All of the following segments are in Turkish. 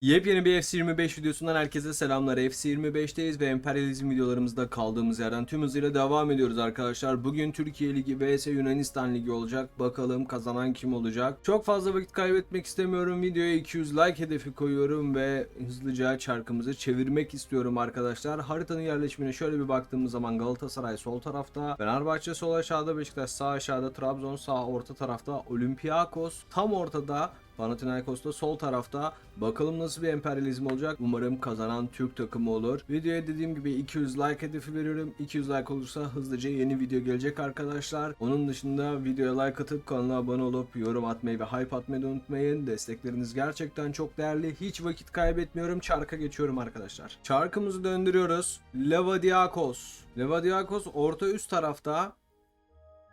Yepyeni bir FC25 videosundan herkese selamlar. FC25'teyiz ve emperyalizm videolarımızda kaldığımız yerden tüm hızıyla devam ediyoruz arkadaşlar. Bugün Türkiye Ligi vs Yunanistan Ligi olacak. Bakalım kazanan kim olacak. Çok fazla vakit kaybetmek istemiyorum. Videoya 200 like hedefi koyuyorum ve hızlıca çarkımızı çevirmek istiyorum arkadaşlar. Haritanın yerleşimine şöyle bir baktığımız zaman Galatasaray sol tarafta, Fenerbahçe sol aşağıda, Beşiktaş sağ aşağıda, Trabzon sağ orta tarafta, Olympiakos tam ortada, Panathinaikos da sol tarafta. Bakalım nasıl bir emperyalizm olacak. Umarım kazanan Türk takımı olur. Videoya dediğim gibi 200 like hedefi veriyorum. 200 like olursa hızlıca yeni video gelecek arkadaşlar. Onun dışında videoya like atıp kanala abone olup yorum atmayı ve hype atmayı unutmayın. Destekleriniz gerçekten çok değerli. Hiç vakit kaybetmiyorum. Çarka geçiyorum arkadaşlar. Çarkımızı döndürüyoruz. Levadiakos. Levadiakos orta üst tarafta.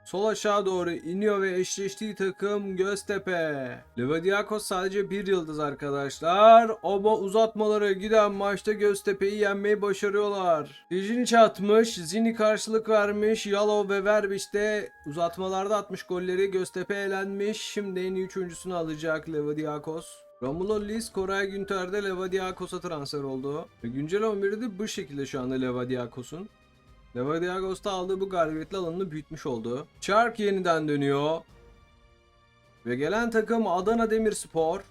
Sol aşağı doğru iniyor ve eşleştiği takım Göztepe. Levadiakos sadece bir yıldız arkadaşlar. Ama uzatmalara giden maçta Göztepe'yi yenmeyi başarıyorlar. Dijinic atmış, Zini karşılık vermiş, Yalov ve Verbiç de uzatmalarda atmış golleri. Göztepe elenmiş. Şimdi en iyi üçüncüsünü alacak Levadiakos. Romulo Lis, Koray Günter de Levadiakos'a transfer oldu. Güncel 11'i de bu şekilde şu anda Levadiakos'un. Levadiakos'ta aldığı bu galibiyetle alanını büyütmüş oldu. Çark yeniden dönüyor. Ve gelen takım Adana Demirspor.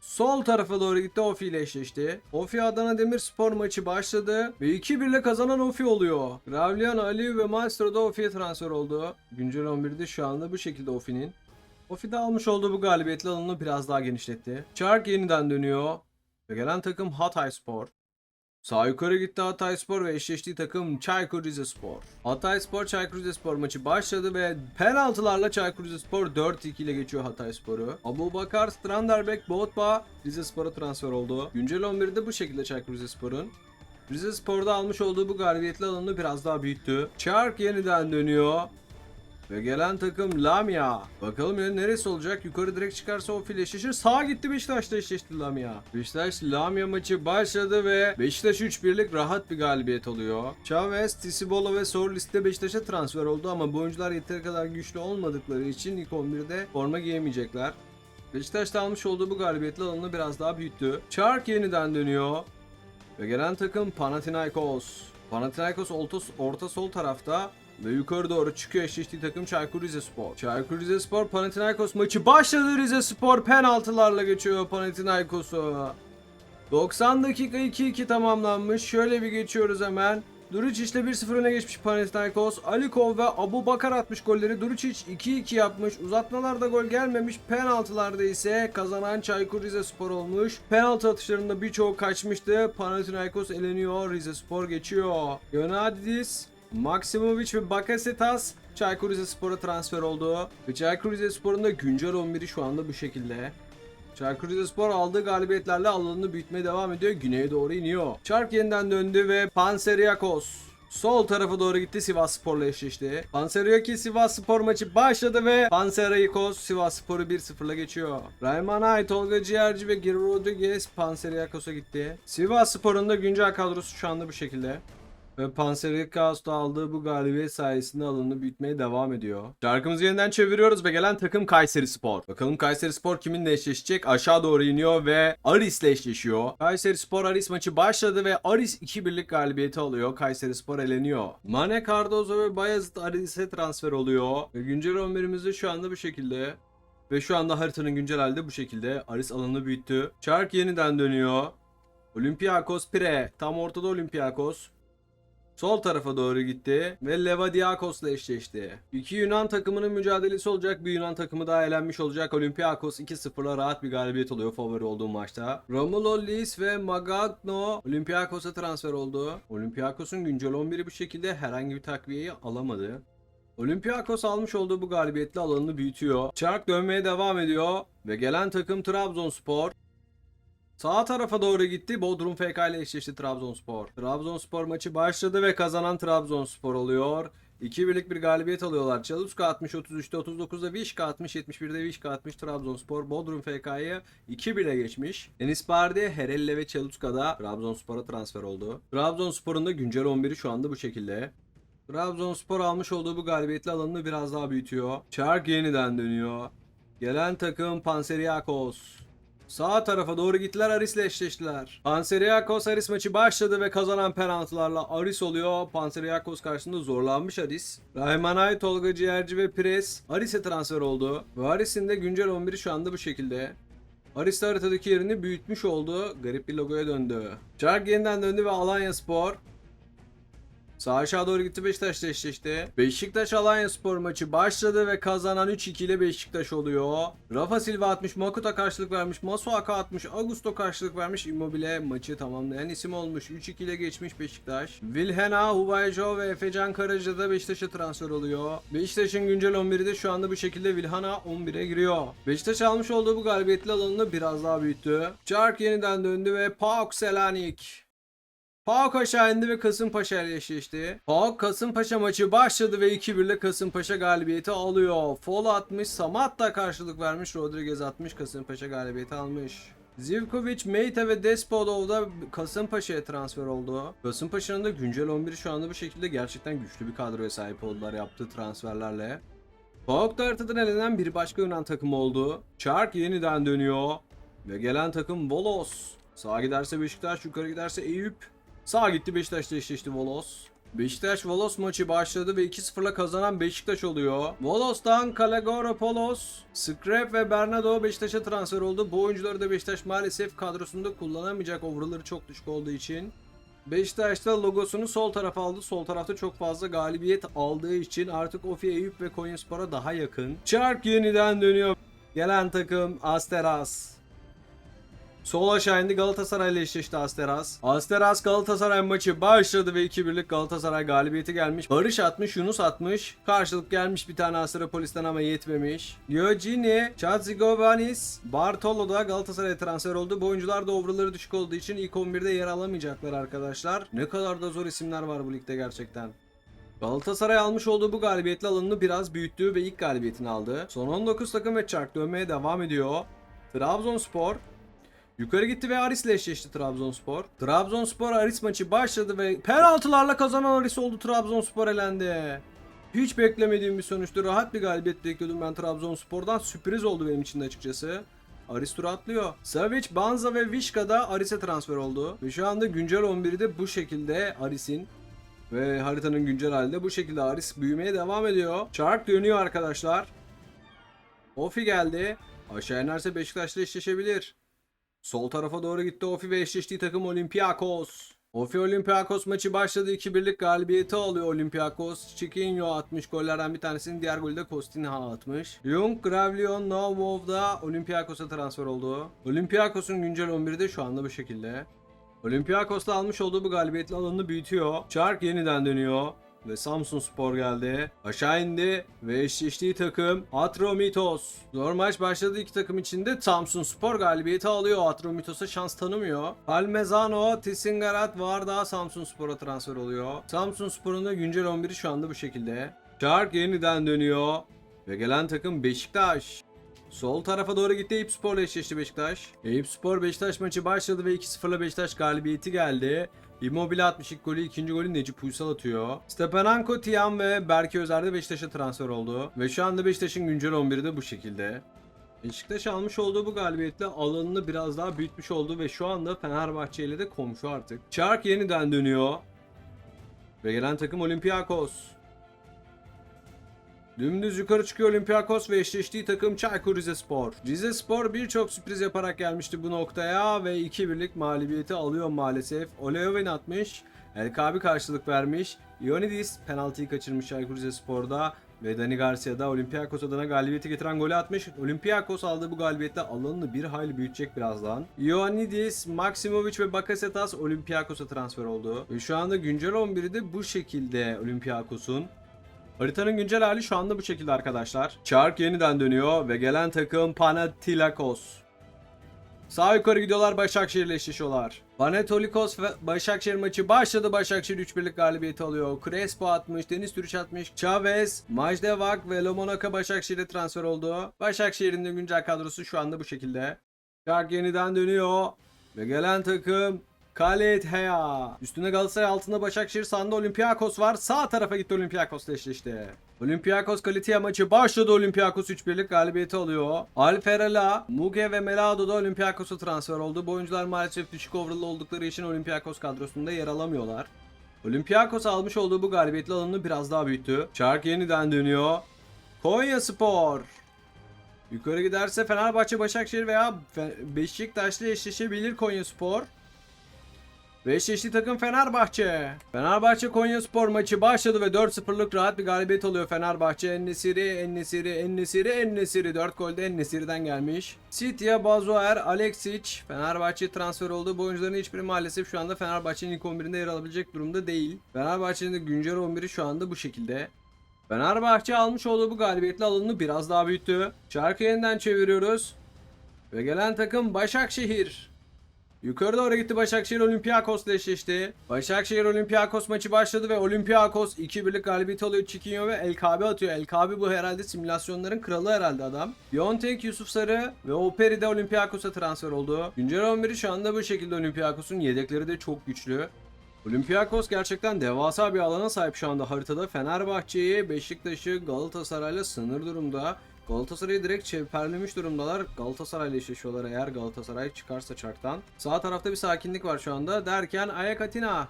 Sol tarafa doğru gitti Ofi ile eşleşti. Ofi Adana Demirspor maçı başladı ve 2-1 ile kazanan Ofi oluyor. Ravlian Ali ve Maestro da Ofi'ye transfer oldu. Güncel 11'de şu anda bu şekilde Ofi'nin. Ofi de almış olduğu bu galibiyetle alanını biraz daha genişletti. Çark yeniden dönüyor. Ve gelen takım Hatay Spor. Sağ yukarı gitti Hatayspor ve eşleştiği takım Çaykur Rizespor. Hatayspor Çaykur Rizespor maçı başladı ve penaltılarla Çaykur Rizespor 4-2 ile geçiyor Hatayspor'u. Abu Bakar, Stranderbek, Botba Rizespor'a transfer oldu. Güncel 11'de bu şekilde Çaykur Rizespor'un. Rizespor'da almış olduğu bu galibiyetle alanını biraz daha büyüttü. Çark yeniden dönüyor. Ve gelen takım Lamia. Bakalım ya neresi olacak? Yukarı direkt çıkarsa o fil eşleşir. Sağa gitti Beşiktaş'ta eşleşti Lamia. Beşiktaş Lamia maçı başladı ve Beşiktaş 3-1'lik rahat bir galibiyet alıyor. Chavez, Tisibolo ve Sorlis de Beşiktaş'a transfer oldu ama bu oyuncular yeteri kadar güçlü olmadıkları için ilk 11'de forma giyemeyecekler. Beşiktaş'ta almış olduğu bu galibiyetle alanını biraz daha büyüttü. Çark yeniden dönüyor. Ve gelen takım Panathinaikos. Panathinaikos orta, orta sol tarafta ve yukarı doğru çıkıyor eşleştiği takım Çaykur Rizespor. Çaykur Rizespor Panathinaikos maçı başladı Rizespor penaltılarla geçiyor Panathinaikos'u. 90 dakika 2-2 tamamlanmış. Şöyle bir geçiyoruz hemen. Duricic ile 1-0 öne geçmiş Panathinaikos. Alikov ve Abu Bakar atmış golleri. Duricic 2-2 yapmış. Uzatmalarda gol gelmemiş. Penaltılarda ise kazanan Çaykur Rizespor olmuş. Penaltı atışlarında birçoğu kaçmıştı. Panathinaikos eleniyor. Rizespor geçiyor. Yonadidis, Maksimovic ve Bakasetas Çaykur Rizespor'a transfer oldu. Ve Çaykur Rizespor'un da güncel 11'i şu anda bu şekilde. Çaykur Rizespor aldığı galibiyetlerle alanını büyütmeye devam ediyor. Güneye doğru iniyor. Çark yeniden döndü ve Panseriakos sol tarafa doğru gitti Sivas Spor'la eşleşti. Panseriakos Sivas Spor maçı başladı ve Panseriakos Sivas Spor'u 1-0'la geçiyor. Rayman Ay, Tolga Ciğerci ve Giri Rodriguez Panseriakos'a gitti. Sivas Spor'un da güncel kadrosu şu anda bu şekilde. Ve Panseriakos'ta aldığı bu galibiyet sayesinde alanını büyütmeye devam ediyor. Şarkımızı yeniden çeviriyoruz ve gelen takım Kayseri Spor. Bakalım Kayseri Spor kiminle eşleşecek? Aşağı doğru iniyor ve Aris'le eşleşiyor. Kayseri Spor Aris maçı başladı ve Aris 2-1'lik galibiyeti alıyor. Kayseri Spor eleniyor. Mane Cardozo ve Bayezid Aris'e transfer oluyor. Ve güncel 11'imiz de şu anda bu şekilde. Ve şu anda haritanın güncel halde bu şekilde. Aris alanını büyüttü. Çark yeniden dönüyor. Olympiakos Pire. Tam ortada Olympiakos. Sol tarafa doğru gitti ve Levadiakos'la eşleşti. İki Yunan takımının mücadelesi olacak. Bir Yunan takımı daha elenmiş olacak. Olympiakos 2-0'la rahat bir galibiyet oluyor favori olduğu maçta. Romulo Lis ve Magagno Olympiakos'a transfer oldu. Olympiakos'un güncel 11'i bu şekilde herhangi bir takviyeyi alamadı. Olympiakos almış olduğu bu galibiyetle alanını büyütüyor. Çark dönmeye devam ediyor ve gelen takım Trabzonspor. Sağ tarafa doğru gitti. Bodrum FK ile eşleşti Trabzonspor. Trabzonspor maçı başladı ve kazanan Trabzonspor oluyor. 2-1'lik bir galibiyet alıyorlar. Çaluska 60 33'te 39'da Vişka 60 71'de Vişka 60 Trabzonspor Bodrum FK'yı 2-1'e geçmiş. Enis Bardi, Herelle ve Çaluska'da Trabzonspor'a transfer oldu. Trabzonspor'un da güncel 11'i şu anda bu şekilde. Trabzonspor almış olduğu bu galibiyetle alanını biraz daha büyütüyor. Çark yeniden dönüyor. Gelen takım Panseriakos. Sağ tarafa doğru gittiler Aris'le eşleştiler. Panseriakos Aris maçı başladı ve kazanan penaltılarla Aris oluyor. Panseriakos karşısında zorlanmış Aris. Rahmanay, Tolga Ciğerci ve Pires Aris'e transfer oldu. Ve Aris'in de güncel 11'i şu anda bu şekilde. Aris de haritadaki yerini büyütmüş oldu. Garip bir logoya döndü. Çark yeniden döndü ve Alanya Spor Sağ aşağı doğru gitti Beşiktaş'la eşleşti. Beşiktaş Alanya Spor maçı başladı ve kazanan 3-2 ile Beşiktaş oluyor. Rafa Silva atmış, Makuta karşılık vermiş, Masuaka atmış, Augusto karşılık vermiş, Immobile maçı tamamlayan isim olmuş. 3-2 ile geçmiş Beşiktaş. Vilhena, Hubayjo ve Efecan Karaca da Beşiktaş'a transfer oluyor. Beşiktaş'ın güncel 11'i de şu anda bu şekilde Vilhana 11'e giriyor. Beşiktaş almış olduğu bu galibiyetli alanını biraz daha büyüttü. Çark yeniden döndü ve PAOK Selanik PAOK aşağı indi ve Kasımpaşa ile eşleşti. PAOK Kasımpaşa maçı başladı ve 2-1 ile Kasımpaşa galibiyeti alıyor. Fol atmış, Samat da karşılık vermiş, Rodriguez atmış, Kasımpaşa galibiyeti almış. Zivkovic, Meite ve Despodov da Kasımpaşa'ya transfer oldu. Kasımpaşa'nın da güncel 11'i şu anda bu şekilde gerçekten güçlü bir kadroya sahip oldular yaptığı transferlerle. PAOK da haritadan elenen bir başka Yunan takımı oldu. Çark yeniden dönüyor. Ve gelen takım Volos. Sağa giderse Beşiktaş, yukarı giderse Eyüp. Sağa gitti Beşiktaş'la eşleşti Volos. Beşiktaş Volos maçı başladı ve 2-0'la kazanan Beşiktaş oluyor. Volos'tan Kalagoropoulos, Scrap ve Bernardo Beşiktaş'a transfer oldu. Bu oyuncuları da Beşiktaş maalesef kadrosunda kullanamayacak overall'ları çok düşük olduğu için. Beşiktaş'ta logosunu sol tarafa aldı. Sol tarafta çok fazla galibiyet aldığı için artık Ofi Eyüp ve Konyaspor'a daha yakın. Çark yeniden dönüyor. Gelen takım Asteras. Sol aşağı indi Galatasaray ile eşleşti Asteras. Asteras Galatasaray maçı başladı ve 2-1'lik Galatasaray galibiyeti gelmiş. Barış atmış, Yunus atmış. Karşılık gelmiş bir tane Asteropolis'ten ama yetmemiş. Diogini, Chatzigovanis, Bartolo da Galatasaray'a transfer oldu. Bu oyuncular da overall'ları düşük olduğu için ilk 11'de yer alamayacaklar arkadaşlar. Ne kadar da zor isimler var bu ligde gerçekten. Galatasaray almış olduğu bu galibiyetli alanını biraz büyüttü ve ilk galibiyetini aldı. Son 19 takım ve çark dönmeye devam ediyor. Trabzonspor Yukarı gitti ve Aris'le eşleşti Trabzonspor. Trabzonspor Aris maçı başladı ve penaltılarla kazanan Aris oldu Trabzonspor elendi. Hiç beklemediğim bir sonuçtu. Rahat bir galibiyet bekliyordum ben Trabzonspor'dan. Sürpriz oldu benim için de açıkçası. Aris turu atlıyor. Savic, Banza ve Vişka da Aris'e transfer oldu. Ve şu anda güncel 11'i de bu şekilde Aris'in. Ve haritanın güncel halinde bu şekilde Aris büyümeye devam ediyor. Çark dönüyor arkadaşlar. Ofi geldi. Aşağı inerse Beşiktaş'la eşleşebilir. Sol tarafa doğru gitti Ofi ve eşleştiği takım Olympiakos. Ofi Olympiakos maçı başladı. 2-1'lik galibiyeti alıyor Olympiakos. Chiquinho atmış gollerden bir tanesini. Diğer golü de Kostinha atmış. Jung, Gravlion, Novov Olympiakos'a transfer oldu. Olympiakos'un güncel 11'i de şu anda bu şekilde. Olympiakos'ta almış olduğu bu galibiyetli alanını büyütüyor. Çark yeniden dönüyor. Ve Samsun Spor geldi. Aşağı indi ve eşleştiği takım Atromitos. Zor maç başladı iki takım içinde. Samsun Spor galibiyeti alıyor. Atromitos'a şans tanımıyor. Palmezano, Tisingarat Varda Samsun Spor'a transfer oluyor. Samsun Spor'un da güncel 11'i şu anda bu şekilde. Çark yeniden dönüyor. Ve gelen takım Beşiktaş. Sol tarafa doğru gitti Eyüp Spor'la eşleşti Beşiktaş. Eyüp Spor Beşiktaş maçı başladı ve 2-0'la Beşiktaş galibiyeti geldi. Immobile atmış ilk golü, ikinci golü Necip Uysal atıyor. Stepanenko, Tiam ve Berke Özer de Beşiktaş'a transfer oldu. Ve şu anda Beşiktaş'ın güncel 11'i de bu şekilde. Beşiktaş almış olduğu bu galibiyetle alanını biraz daha büyütmüş oldu ve şu anda Fenerbahçe ile de komşu artık. Çark yeniden dönüyor. Ve gelen takım Olympiakos. Dümdüz yukarı çıkıyor Olympiakos ve eşleştiği takım Çaykur Rizespor. Rizespor birçok sürpriz yaparak gelmişti bu noktaya ve 2-1'lik mağlubiyeti alıyor maalesef. Oleoven atmış, El Kabi karşılık vermiş, Ionidis penaltıyı kaçırmış Çaykur Rizespor'da ve Dani Garcia da Olympiakos adına galibiyeti getiren golü atmış. Olympiakos aldığı bu galibiyetle alanını bir hayli büyütecek birazdan. Ioannidis, Maksimovic ve Bakasetas Olympiakos'a transfer oldu. Ve şu anda güncel 11'i de bu şekilde Olympiakos'un. Haritanın güncel hali şu anda bu şekilde arkadaşlar. Çark yeniden dönüyor ve gelen takım Panathinaikos. Sağ yukarı gidiyorlar Başakşehir ile eşleşiyorlar. Panetolikos ve Başakşehir maçı başladı. Başakşehir 3-1'lik galibiyeti alıyor. Crespo atmış, Deniz Türüç atmış. Chavez, Majdevak ve Lomonaca Başakşehir'e transfer oldu. Başakşehir'in de güncel kadrosu şu anda bu şekilde. Çark yeniden dönüyor. Ve gelen takım Khaled Heya. Üstünde Galatasaray altında Başakşehir sağında Olympiakos var. Sağ tarafa gitti Olympiakos'la eşleşti. Olympiakos Kalitia maçı başladı. Olympiakos 3-1'lik galibiyeti alıyor. Alferela, Muge ve Melado da Olympiakos'a transfer oldu. Bu oyuncular maalesef düşük overall oldukları için Olympiakos kadrosunda yer alamıyorlar. Olympiakos almış olduğu bu galibiyetle alanını biraz daha büyüttü. Çark yeniden dönüyor. Konya Spor. Yukarı giderse Fenerbahçe, Başakşehir veya Beşiktaş'la eşleşebilir Konya Spor. Ve eşleştiği takım Fenerbahçe. Fenerbahçe Konya Spor maçı başladı ve 4-0'lık rahat bir galibiyet alıyor Fenerbahçe. Ennesiri, Ennesiri, Ennesiri, Ennesiri. 4 gol de Ennesiri'den gelmiş. Sitya, Bazoer, Alexic. Fenerbahçe transfer oldu. Bu oyuncuların hiçbiri maalesef şu anda Fenerbahçe'nin ilk 11'inde yer alabilecek durumda değil. Fenerbahçe'nin de güncel 11'i şu anda bu şekilde. Fenerbahçe almış olduğu bu galibiyetle alanını biraz daha büyüttü. Çarkı yeniden çeviriyoruz. Ve gelen takım Başakşehir. Yukarı doğru gitti Başakşehir Olympiakos'la eşleşti. Başakşehir Olympiakos maçı başladı ve Olympiakos 2-1'lik galibiyet alıyor Chiquinho ve El atıyor. El bu herhalde simülasyonların kralı herhalde adam. Biontek, Yusuf Sarı ve Operi de Olympiakos'a transfer oldu. Güncel 11'i şu anda bu şekilde Olympiakos'un yedekleri de çok güçlü. Olympiakos gerçekten devasa bir alana sahip şu anda haritada. Fenerbahçe'yi, Beşiktaş'ı, Galatasaray'la sınır durumda. Galatasaray'ı direkt çeperlemiş durumdalar. Galatasaray'la eşleşiyorlar eğer Galatasaray çıkarsa çarktan. Sağ tarafta bir sakinlik var şu anda. Derken Ayak Atina.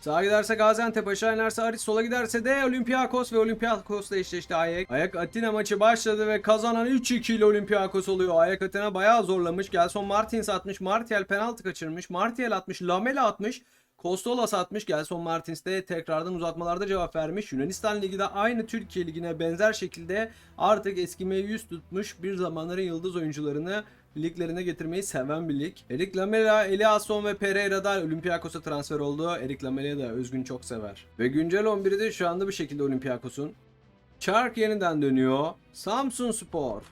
Sağa giderse Gaziantep, aşağı inerse Aris, sola giderse de Olympiakos ve Olympiakos'la eşleşti Ayak. Ayak Atina maçı başladı ve kazanan 3-2 ile Olympiakos oluyor. Ayak Atina bayağı zorlamış. Gelson Martins atmış, Martial penaltı kaçırmış, Martial atmış, Lamela atmış. Kostolas atmış. Gelson Martins de tekrardan uzatmalarda cevap vermiş. Yunanistan Ligi de aynı Türkiye Ligi'ne benzer şekilde artık eskimeye yüz tutmuş bir zamanların yıldız oyuncularını liglerine getirmeyi seven bir lig. Erik Lamela, Eliasson ve Pereira da Olympiakos'a transfer oldu. Erik Lamela'yı da Özgün çok sever. Ve güncel 11'i de şu anda bu şekilde Olympiakos'un. Çark yeniden dönüyor. Samsun Spor.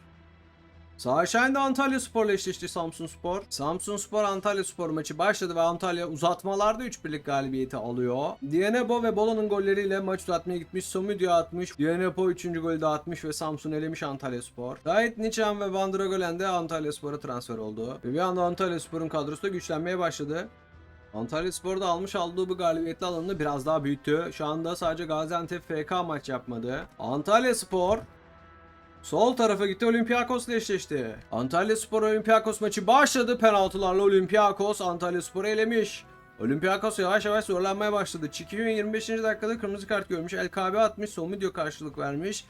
Sağ de Antalya Spor'la eşleşti Samsun Spor. Samsun Spor Antalya Spor maçı başladı ve Antalya uzatmalarda 3-1'lik galibiyeti alıyor. Dienebo ve Bolo'nun golleriyle maç uzatmaya gitmiş. Somudio atmış. Dienebo 3. golü de atmış ve Samsun elemiş Antalya Spor. Gayet Niçan ve Van Dragolen de Antalya Spor'a transfer oldu. Ve bir anda Antalya Spor'un kadrosu da güçlenmeye başladı. Antalya Spor da almış olduğu bu galibiyetli alanını biraz daha büyüttü. Şu anda sadece Gaziantep FK maç yapmadı. Antalya Spor Sol tarafa gitti Olympiakos'la eşleşti. Antalya Spor Olympiakos maçı başladı. Penaltılarla Olympiakos Antalya Spor'u elemiş. Olympiakos yavaş yavaş zorlanmaya başladı. Çikiyo 25. dakikada kırmızı kart görmüş. El KB atmış. Somudio karşılık vermiş.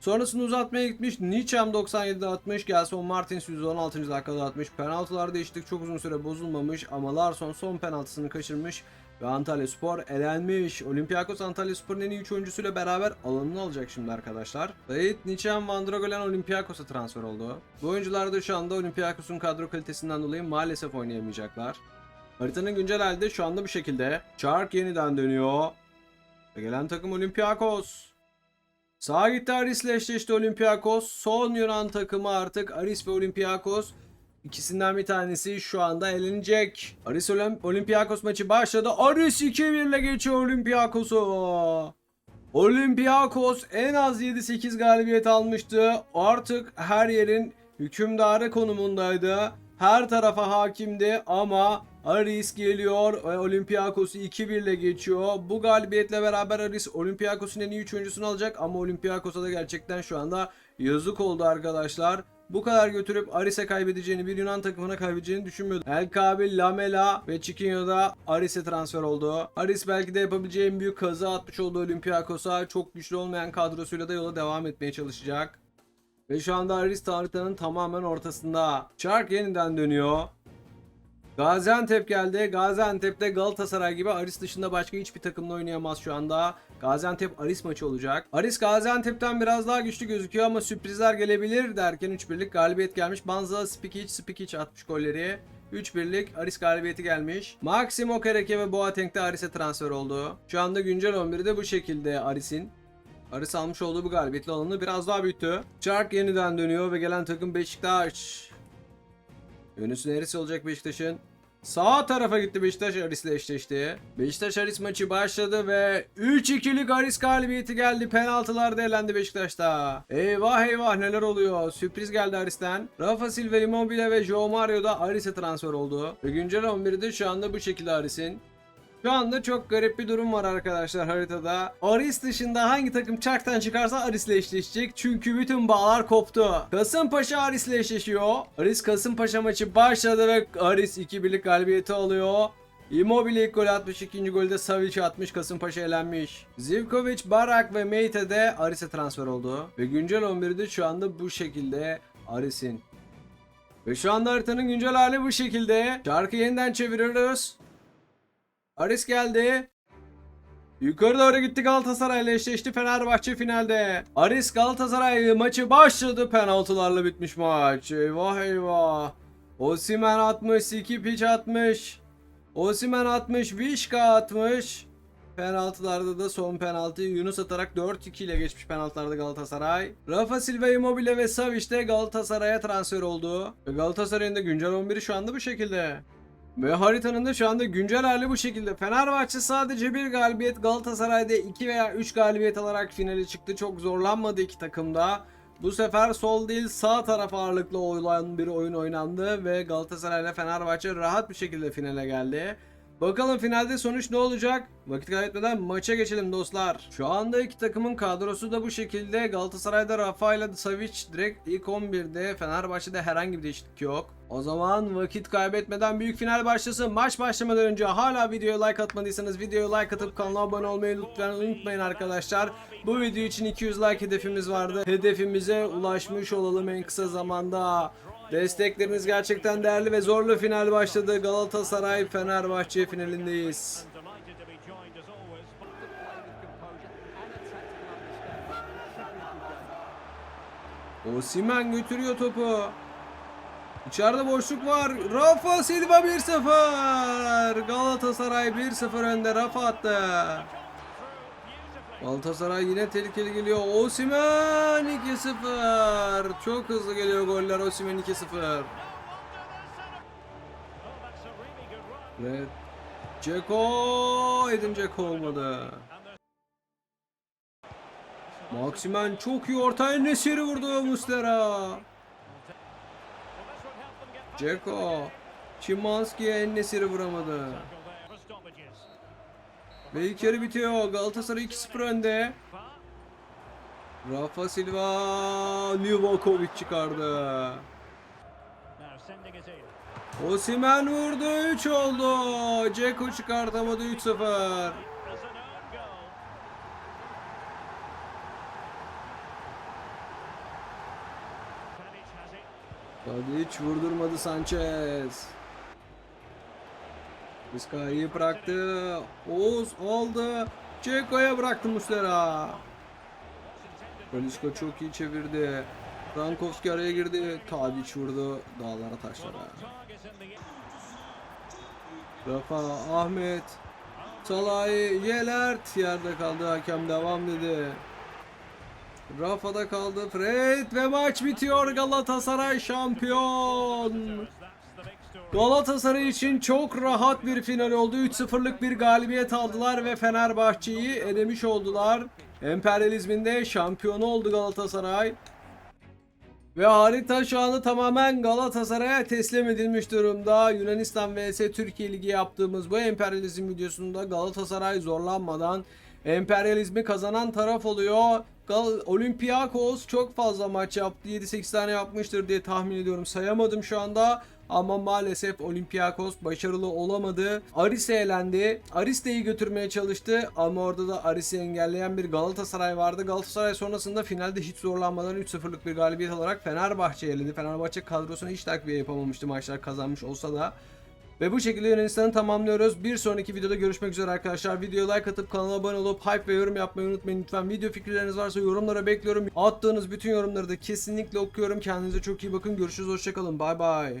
Sonrasında uzatmaya gitmiş. Niçam 97'de atmış. Gelson Martins 116. dakikada atmış. Penaltılar değiştik. Çok uzun süre bozulmamış. Ama Larson son penaltısını kaçırmış. Ve Antalya Spor elenmiş. Olympiakos Antalya Spor'un en iyi 3 oyuncusuyla beraber alanını alacak şimdi arkadaşlar. Zayit, Niçen, Van Dragolen Olympiakos'a transfer oldu. Bu oyuncular da şu anda Olympiakos'un kadro kalitesinden dolayı maalesef oynayamayacaklar. Haritanın güncel halde şu anda bu şekilde. Çark yeniden dönüyor. Ve gelen takım Olympiakos. Sağa gitti Aris'le eşleşti Olympiakos. Son Yunan takımı artık Aris ve Olympiakos. İkisinden bir tanesi şu anda elenecek. Aris Olympiakos maçı başladı. Aris 2-1 ile geçiyor Olympiakos'u. Olympiakos en az 7-8 galibiyet almıştı. Artık her yerin hükümdarı konumundaydı. Her tarafa hakimdi ama Aris geliyor ve Olympiakos'u 2-1 ile geçiyor. Bu galibiyetle beraber Aris Olympiakos'un en iyi 3 oyuncusunu alacak ama Olympiakos'a da gerçekten şu anda yazık oldu arkadaşlar bu kadar götürüp Aris'e kaybedeceğini, bir Yunan takımına kaybedeceğini düşünmüyordum. El Kabil, Lamela ve Chiquinho da Aris'e transfer oldu. Aris belki de yapabileceği en büyük kazı atmış olduğu Olympiakos'a çok güçlü olmayan kadrosuyla da yola devam etmeye çalışacak. Ve şu anda Aris haritanın tamamen ortasında. Çark yeniden dönüyor. Gaziantep geldi. Gaziantep'te Galatasaray gibi Aris dışında başka hiçbir takımla oynayamaz şu anda. Gaziantep Aris maçı olacak. Aris Gaziantep'ten biraz daha güçlü gözüküyor ama sürprizler gelebilir derken 3-1'lik galibiyet gelmiş. Banza Spikic Spikic atmış golleri. 3-1'lik Aris galibiyeti gelmiş. Maximo Kereke ve Boateng de Aris'e transfer oldu. Şu anda güncel 11'de bu şekilde Aris'in. Aris almış olduğu bu galibiyetli alanını biraz daha büyüttü. Çark yeniden dönüyor ve gelen takım Beşiktaş. Yönüsü neresi olacak Beşiktaş'ın? Sağ tarafa gitti Beşiktaş Aris'le eşleşti. Beşiktaş Aris maçı başladı ve 3-2'lik Aris galibiyeti geldi. Penaltılar elendi Beşiktaş'ta. Eyvah eyvah neler oluyor. Sürpriz geldi Aris'ten. Rafa Silva, Immobile ve Joe Mario da Aris'e transfer oldu. Ve güncel 11'de şu anda bu şekilde Aris'in. Şu anda çok garip bir durum var arkadaşlar haritada. Aris dışında hangi takım çarktan çıkarsa Aris'le eşleşecek. Çünkü bütün bağlar koptu. Kasımpaşa Aris'le eşleşiyor. Aris Kasımpaşa maçı başladı ve Aris 2-1'lik galibiyeti alıyor. Immobile ilk gol atmış, ikinci golde Savic atmış, Kasımpaşa elenmiş. Zivkovic, Barak ve Meite de Aris'e transfer oldu. Ve güncel 11'de şu anda bu şekilde Aris'in. Ve şu anda haritanın güncel hali bu şekilde. Şarkı yeniden çeviriyoruz. Aris geldi. Yukarı doğru gitti Galatasaray ile eşleşti Fenerbahçe finalde. Aris Galatasaray maçı başladı penaltılarla bitmiş maç. Eyvah eyvah. Osimen atmış, Sikipiç atmış. Osimen atmış, Vişka atmış. Penaltılarda da son penaltıyı Yunus atarak 4-2 ile geçmiş penaltılarda Galatasaray. Rafa Silva, Immobile ve Savic de Galatasaray'a transfer oldu. Galatasaray'ın da güncel 11'i şu anda bu şekilde. Ve haritanın da şu anda güncel hali bu şekilde. Fenerbahçe sadece bir galibiyet, Galatasaray'da 2 veya 3 galibiyet alarak finale çıktı. Çok zorlanmadı iki takımda. Bu sefer sol değil sağ taraf ağırlıklı olan bir oyun oynandı ve Galatasaray ile Fenerbahçe rahat bir şekilde finale geldi. Bakalım finalde sonuç ne olacak? Vakit kaybetmeden maça geçelim dostlar. Şu anda iki takımın kadrosu da bu şekilde. Galatasaray'da Rafa ile Savic direkt ilk 11'de. Fenerbahçe'de herhangi bir değişiklik yok. O zaman vakit kaybetmeden büyük final başlasın. Maç başlamadan önce hala videoya like atmadıysanız videoya like atıp kanala abone olmayı lütfen unutmayın arkadaşlar. Bu video için 200 like hedefimiz vardı. Hedefimize ulaşmış olalım en kısa zamanda. Destekleriniz gerçekten değerli ve zorlu final başladı. Galatasaray Fenerbahçe finalindeyiz. Osimen götürüyor topu. İçeride boşluk var. Rafa Silva 1-0. Galatasaray 1-0 önde. Rafa attı. Galatasaray yine tehlikeli geliyor. Osimen 2-0. Çok hızlı geliyor goller. Osimen 2-0. Oh, that's a really good run. Ve Ceko Edin Ceko olmadı. Maksimen çok iyi ortaya Nesiri vurdu Muslera. Ceko. Şimanski'ye en Nesiri vuramadı. Ve ilk yarı bitiyor. Galatasaray 2-0 önde. Rafa Silva Livakovic çıkardı. Osimen vurdu 3 oldu. Ceko çıkartamadı 3-0. İt. Tadic vurdurmadı Sanchez. Vizca'yı bıraktı. Oğuz aldı. Ceko'ya bıraktı Muslera. Talisca çok iyi çevirdi. Frankowski araya girdi. Tadic vurdu dağlara taşlara. Rafa, Ahmet, Salay, Yelert yerde kaldı. Hakem devam dedi. Rafa'da kaldı. Fred ve maç bitiyor. Galatasaray şampiyon. Galatasaray için çok rahat bir final oldu. 3-0'lık bir galibiyet aldılar ve Fenerbahçe'yi elemiş oldular. Emperyalizminde şampiyonu oldu Galatasaray. Ve harita şu anda tamamen Galatasaray'a teslim edilmiş durumda. Yunanistan vs Türkiye Ligi yaptığımız bu emperyalizm videosunda Galatasaray zorlanmadan emperyalizmi kazanan taraf oluyor. Gal Olympiakos çok fazla maç yaptı. 7-8 tane yapmıştır diye tahmin ediyorum. Sayamadım şu anda. Ama maalesef Olympiakos başarılı olamadı. Aris'e elendi. Aris de iyi götürmeye çalıştı ama orada da Aris'i engelleyen bir Galatasaray vardı. Galatasaray sonrasında finalde hiç zorlanmadan 3-0'lık bir galibiyet alarak Fenerbahçe'ye eledi. Fenerbahçe kadrosuna hiç takviye yapamamıştı maçlar kazanmış olsa da. Ve bu şekilde Yunanistan'ı tamamlıyoruz. Bir sonraki videoda görüşmek üzere arkadaşlar. Videoya like atıp kanala abone olup hype ve yorum yapmayı unutmayın lütfen. Video fikirleriniz varsa yorumlara bekliyorum. Attığınız bütün yorumları da kesinlikle okuyorum. Kendinize çok iyi bakın. Görüşürüz. Hoşçakalın. Bay bay.